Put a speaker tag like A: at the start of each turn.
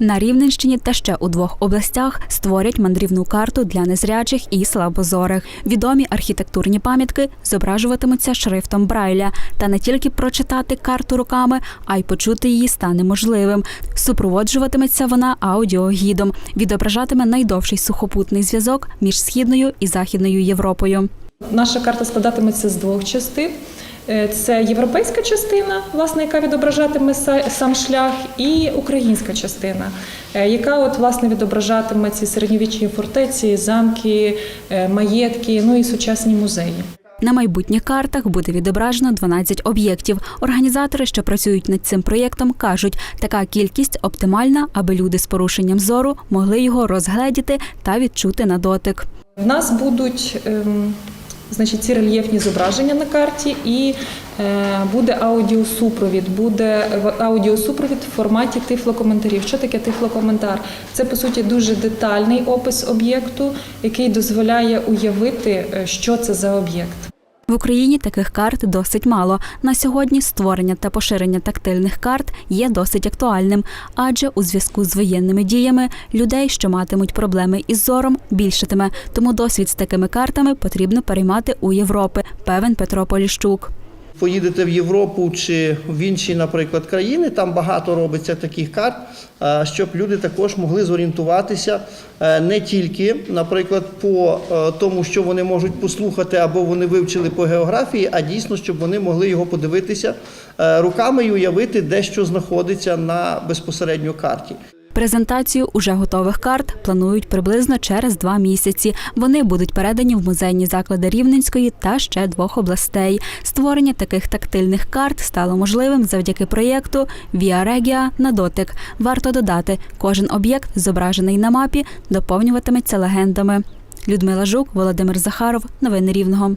A: На Рівненщині та ще у двох областях створять мандрівну карту для незрячих і слабозорих. Відомі архітектурні пам'ятки зображуватимуться шрифтом Брайля. Та не тільки прочитати карту руками, а й почути її стане можливим. Супроводжуватиметься вона аудіогідом, відображатиме найдовший сухопутний зв'язок між східною і західною Європою.
B: Наша карта складатиметься з двох частин. Е, Це європейська частина, власне, яка відображатиме сам шлях, і українська частина, е, яка от власне відображатиме ці середньовічні фортеці, замки, е, маєтки, ну і сучасні музеї.
A: На майбутніх картах буде відображено 12 об'єктів. Організатори, що працюють над цим проєктом, кажуть, така кількість оптимальна, аби люди з порушенням зору могли його розгледіти та відчути на дотик.
B: В нас будуть ем, значить, ці рельєфні зображення на карті, і е, буде аудіосупровід. Буде аудіосупровід в форматі тифлокоментарів. Що таке тифлокоментар? Це по суті дуже детальний опис об'єкту, який дозволяє уявити, е, що це за об'єкт.
A: В Україні таких карт досить мало. На сьогодні створення та поширення тактильних карт є досить актуальним, адже у зв'язку з воєнними діями людей, що матимуть проблеми із зором, більшатиме. Тому досвід з такими картами потрібно переймати у Європи, певен Петро Поліщук.
C: Поїдете в Європу чи в інші, наприклад, країни, там багато робиться таких карт, е, щоб люди також могли зорієнтуватися е, не тільки, наприклад, по е, тому, що вони можуть послухати або вони вивчили по географії, а дійсно, щоб вони могли його подивитися руками і уявити, де що знаходиться на безпосередньо карті.
A: Презентацію уже готових карт планують приблизно через два місяці. Вони будуть передані в музейні заклади Рівненської та ще двох областей. Створення таких тактильних карт стало можливим завдяки проєкту Via Regia на дотик. Варто додати, кожен об'єкт, зображений на мапі, доповнюватиметься легендами. Людмила Жук, Володимир Захаров. Новини Рівного.